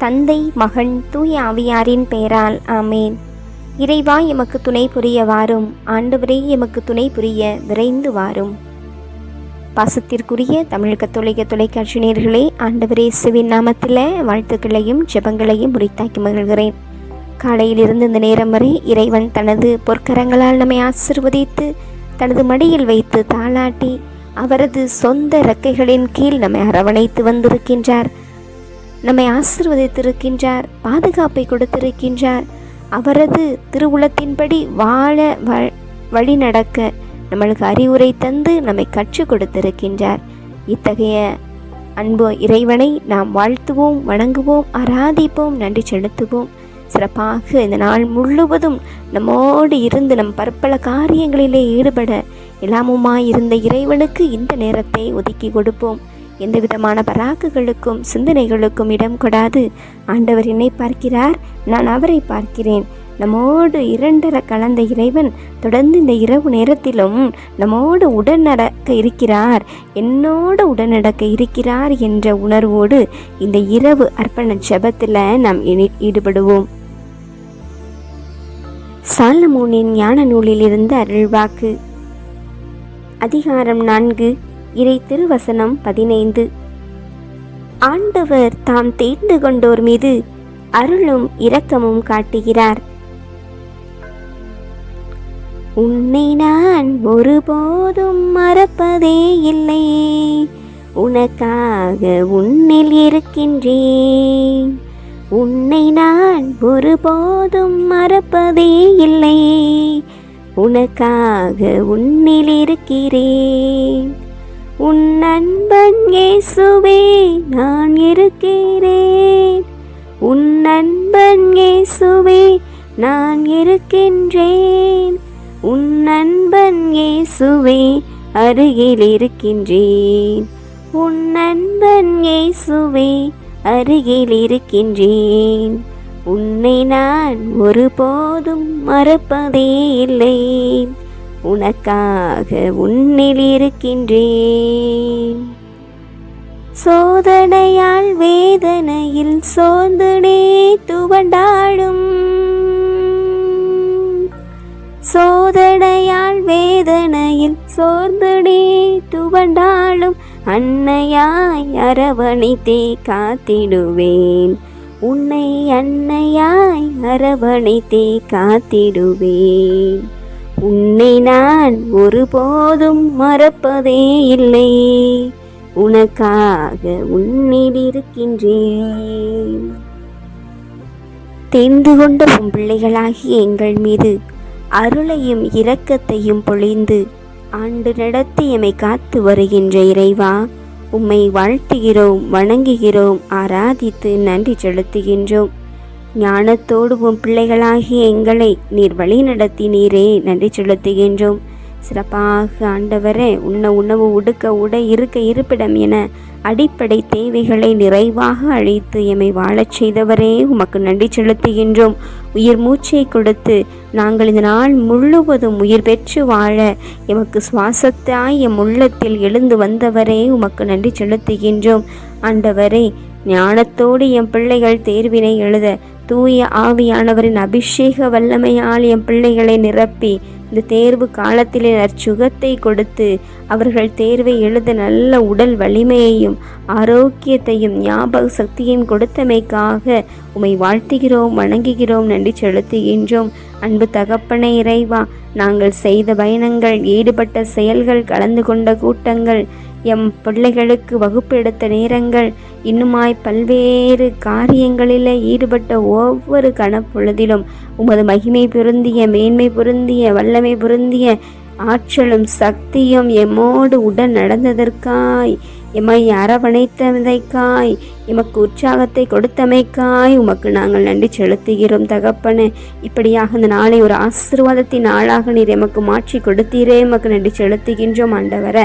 தந்தை மகன் தூய ஆவியாரின் பெயரால் ஆமேன். இறைவா எமக்கு துணை புரிய வாரும். ஆண்டவரே எமக்கு துணை புரிய விரைந்து வாரும். பாசத்திற்குரிய தமிழ் கத்தோலிக்க தொலைக்காட்சி நேர்களே ஆண்டவரே சிவின் நாமத்தில் வாழ்த்துக்களையும் ஜெபங்களையும் உரித்தாக்கி மகிழ்கிறேன். காலையிலிருந்து இந்த நேரம் வரை இறைவன் தனது பொற்கரங்களால் நம்மை ஆசிர்வதித்து தனது மடியில் வைத்து தாளாட்டி அவரது சொந்த இறக்கைகளின் கீழ் நம்மை அரவணைத்து வந்திருக்கின்றார். நம்மை ஆசிர்வதித்திருக்கின்றார் பாதுகாப்பை கொடுத்திருக்கின்றார். அவரது திருவுளத்தின்படி வாழ வ- வழி நடக்க நம்மளுக்கு அறிவுரை தந்து நம்மை கற்றுக் கொடுத்திருக்கின்றார். இத்தகைய அன்பு இறைவனை நாம் வாழ்த்துவோம் வணங்குவோம் ஆராதிப்போம் நன்றி செலுத்துவோம். சிறப்பாக இந்த நாள் முழுவதும் நம்மோடு இருந்து நம் பற்பல காரியங்களிலே ஈடுபட எல்லாமுமாய் இருந்த இறைவனுக்கு இந்த நேரத்தை ஒதுக்கி கொடுப்போம். எந்த விதமான பராக்குகளுக்கும் சிந்தனைகளுக்கும் இடம் கொடாது. ஆண்டவர் என்னை பார்க்கிறார் நான் அவரை பார்க்கிறேன். நம்மோடு இரண்டர கலந்த இறைவன் தொடர்ந்து இந்த இரவு நேரத்திலும் நம்மோடு உடன் நடக்க இருக்கிறார். என்னோடு உடன் நடக்க இருக்கிறார் என்ற உணர்வோடு இந்த இரவு அர்ப்பண ஜெபத்தில் நாம் ஈடுபடுவோம். சாலமோனின் ஞான நூலிலிருந்து அருள்வாக்கு. அதிகாரம் நான்கு. இறை திருவசனம் பதினைந்து. ஆண்டவர் தாம் தேர்ந்து கொண்டோர் மீது அருளும் இரக்கமும் காட்டுகிறார். உன்னை நான் ஒருபோதும் மறப்பதே இல்லை. உனக்காக உன்னில் இருக்கின்றேன். உன்னை நான் ஒருபோதும் மறப்பதே இல்லை. உனக்காக உன்னில் இருக்கிறேன். உன் நண்பன் இயேசுவே நான் இருக்கிறேன். உன் நண்பன் இயேசுவே நான் இருக்கின்றேன். உன் நண்பன் இயேசுவே அருகில் இருக்கின்றேன். உன் நண்பன் இயேசுவே அருகில் இருக்கின்றேன். உன்னை நான் ஒருபோதும் மறப்பதே இல்லை. உனக்காக உன்னில் இருக்கின்றேன். சோதனையால் வேதனையில் சோர்ந்துடே துவண்டாடும். சோதனையால் வேதனையில் சோர்ந்துடே துவண்டாளும் அன்னையாய் அரவணைத்தே காத்திடுவேன். உன்னை அன்னையாய் அரவணைத்தே காத்திடுவேன். உன்னை நான் ஒருபோதும் மறப்பதே இல்லை. உனக்காக உன்னில் இருக்கின்றேன். தெரிந்து கொண்ட உன் பிள்ளைகளாகிய எங்கள் மீது அருளையும் இரக்கத்தையும் பொழிந்து ஆண்டு நடத்தி எமை காத்து வருகின்ற இறைவா உம்மை வாழ்த்துகிறோம் வணங்குகிறோம் ஆராதித்து நன்றி செலுத்துகின்றோம். ஞானத்தோடு உன் பிள்ளைகளாகிய எங்களை நீர் வழி நடத்தினீரே. நன்றி செலுத்துகின்றோம். சிறப்பாக ஆண்டவரே உண்ண உணவு உடுக்க உடை இருக்க இருப்பிடம் என அடிப்படை தேவைகளை நிறைவாக அழைத்து எம்மை வாழச் செய்தவரே உமக்கு நன்றி செலுத்துகின்றோம். உயிர் மூச்சை கொடுத்து நாங்கள் இந்த நாள் முழுவதும் உயிர் பெற்று வாழ எமக்கு சுவாசத்தாய் எம் உள்ளத்தில் எழுந்து வந்தவரே உமக்கு நன்றி செலுத்துகின்றோம். ஆண்டவரே ஞானத்தோடு எம் பிள்ளைகள் தேர்வினை எழுத தூய ஆவியானவரின் அபிஷேக வல்லமையால் என் பிள்ளைகளை நிரப்பி இந்த தேர்வு காலத்திலே நற்சுகத்தை கொடுத்து அவர்கள் தேர்வை எழுத நல்ல உடல் வலிமையையும் ஆரோக்கியத்தையும் ஞாபக சக்தியையும் கொடுத்தமைக்காக உமை வாழ்த்துகிறோம் வணங்குகிறோம் நன்றி செலுத்துகின்றோம். அன்பு தகப்பனை இறைவா நாங்கள் செய்த பயணங்கள் ஈடுபட்ட செயல்கள் கலந்து கொண்ட கூட்டங்கள் எம் பிள்ளைகளுக்கு வகுப்பு எடுத்த நேரங்கள் இன்னுமாய் பல்வேறு காரியங்களில் ஈடுபட்ட ஒவ்வொரு கணப்பொழுதிலும் உமது மகிமை பொருந்திய மேன்மை பொருந்திய வல்லமை பொருந்திய ஆற்றலும் சக்தியும் எம்மோடு உடன் நடந்ததற்காய் எம்மை அரவணைத்தமைக்காய் எமக்கு உற்சாகத்தை கொடுத்தமைக்காய் உமக்கு நாங்கள் நன்றி செலுத்துகிறோம் தகப்பனே. இப்படியாக இந்த நாளை ஒரு ஆசீர்வாதத்தின் நாளாக நீர் எமக்கு மாற்றி கொடுத்தீரே எமக்கு நன்றி செலுத்துகின்றோம் ஆண்டவர.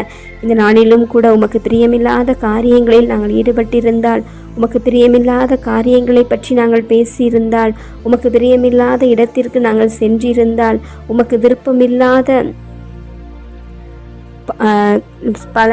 இந்த நாளிலும் கூட உமக்கு பிரியமில்லாத காரியங்களில் நாங்கள் ஈடுபட்டிருந்தால் உமக்கு பிரியமில்லாத காரியங்களை பற்றி நாங்கள் பேசியிருந்தால் உமக்கு பிரியமில்லாத இடத்திற்கு நாங்கள் சென்றிருந்தால் உமக்கு விருப்பமில்லாத பல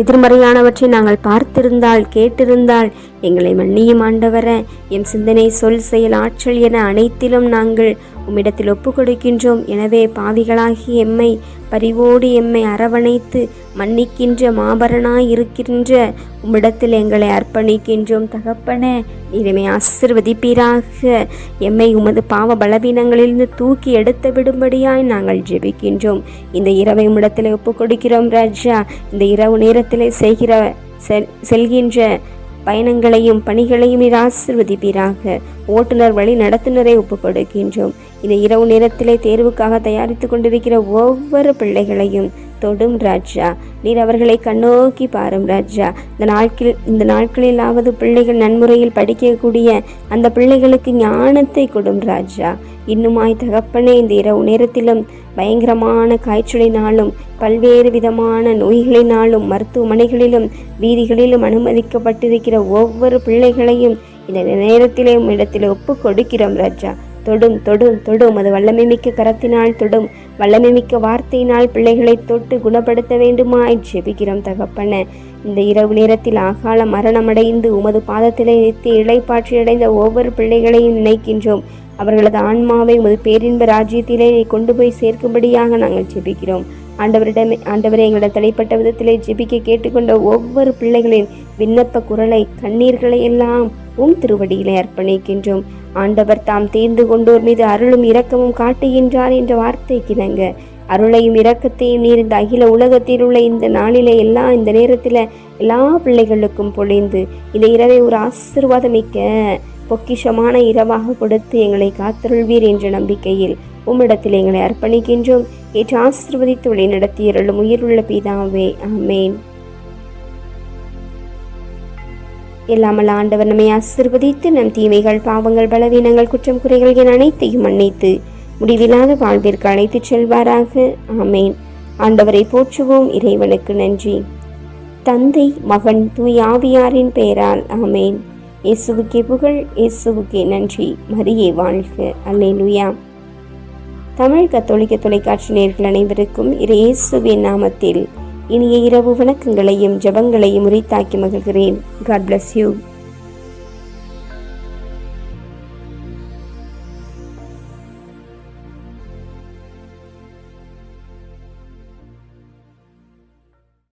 எதிர்மறையானவற்றை நாங்கள் பார்த்திருந்தால் கேட்டிருந்தால் எங்களை மன்னியும் ஆண்டவர. எம் சிந்தனை சொல் செயல் ஆற்றல் என அனைத்திலும் நாங்கள் உம்மிடத்தில் ஒப்பு கொடுக்கின்றோம் எனவே பாவிகளாகி எம்மை பரிவோடு எம்மை அரவணைத்து மன்னிக்கின்ற மாபரனாய் இருக்கின்ற உம்மிடத்தில் எங்களை அர்ப்பணிக்கின்றோம். தகப்பனே இனிமே ஆசிர்வதிப்பீராக. எம்மை உமது பாவ பலவீனங்களிலிருந்து தூக்கி எடுத்து விடும்படியாய் நாங்கள் ஜெபிக்கின்றோம். இந்த இரவை உம்மிடத்தில் ஒப்பு கொடுக்கிறோம் ராஜா. இந்த இரவு நேரத்திலே செய்கிற செல் செல்கின்ற பயணங்களையும் பணிகளையும் நீர் ஆசிர்வதிப்பீராக. ஓட்டுநர் வழி நடத்துனரை ஒப்புக்கொடுக்கின்றோம். இந்த இரவு நேரத்திலே தேர்வுக்காக தயாரித்து கொண்டிருக்கிற ஒவ்வொரு பிள்ளைகளையும் தொடும் ராஜா. நீர் அவர்களை கண்ணோக்கி பாரும் ராஜா. இந்த நாட்கள் இந்த நாட்களிலாவது பிள்ளைகள் நன்முறையில் படிக்கக்கூடிய அந்த பிள்ளைகளுக்கு ஞானத்தை கொடும் ராஜா. இன்னுமாய் தகப்பனே இந்த இரவு நேரத்திலும் பயங்கரமான காய்ச்சலினாலும் பல்வேறு விதமான நோய்களினாலும் மருத்துவமனைகளிலும் வீதிகளிலும் அனுமதிக்கப்பட்டிருக்கிற ஒவ்வொரு பிள்ளைகளையும் இந்த நேரத்திலே இடத்தில் ஒப்பு கொடுக்கிறோம் ராஜா. தொடும் தொடும் தொடும். அது வல்லமை மிக்க கரத்தினால் தொடும். வல்லமை மிக்க வார்த்தையினால் பிள்ளைகளை தொட்டு குணப்படுத்த வேண்டுமாய் ஜெபிக்கிறோம் தகப்பன. இந்த இரவு நேரத்தில் அகால மரணமடைந்து உமது பாதத்திலே நிறுத்தி இளைப்பாற்றி அடைந்த ஒவ்வொரு பிள்ளைகளையும் நினைக்கின்றோம். அவர்களது ஆன்மாவை உமது பேரின்ப ராஜ்யத்திலே கொண்டு போய் சேர்க்கும்படியாக நாங்கள் ஜெபிக்கிறோம். ஆண்டவரிடமே ஆண்டவரை எங்களிடம் தலைப்பட்ட விதத்திலே ஜெபிக்க கேட்டுக்கொண்ட ஒவ்வொரு பிள்ளைகளின் விண்ணப்ப குரலை கண்ணீர்களை எல்லாம் உம் திருவடியிலே அர்ப்பணிக்கின்றோம். ஆண்டவர் தாம் தேர்ந்து கொண்டோர் மீது அருளும் இரக்கமும் காட்டுகின்றார் என்ற வார்த்தை கிணங்க. அருளையும் இரக்கத்தையும் நீர் இந்த அகில உலகத்தில் உள்ள இந்த நாளிலே எல்லா இந்த நேரத்தில் எல்லா பிள்ளைகளுக்கும் பொழிந்து இந்த இரவை ஒரு ஆசிர்வாதமிக்க பொக்கிஷமான இரவாக கொடுத்து எங்களை காத்தருள்வீர் என்ற நம்பிக்கையில் உம்மிடத்தில் எங்களை அர்ப்பணிக்கின்றோம். ஏற்று ஆசிர்வதித்து வழி நடத்தியருளும் உயிருள்ள பிதாவே ஆமேன். எல்லாமல் ஆண்டவர் நம்மை ஆசிர்வதித்து நம் தீமைகள் பாவங்கள் பலவீனங்கள் குற்றம் குறைகள் என அனைத்தையும் மன்னித்து முடிவில்லாத வாழ்விற்கு அழைத்துச் செல்வாராக ஆமேன். ஆண்டவரை போற்றுவோம் இறைவனுக்கு நன்றி. தந்தை மகன் தூய் ஆவியாரின் பெயரால் ஆமேன். இயேசுவுக்கே புகழ் இயேசுவுக்கே நன்றி. மரியே வாழ்க. அல்லேலுயா. தமிழ் கத்தோலிக்க தொலைக்காட்சி நேர்கள் அனைவருக்கும் இயேசுவின் நாமத்தில் இனிய இரவு வணக்கங்களையும் ஜபங்களையும் உரித்தாக்கி மகிழ்கிறேன். God bless you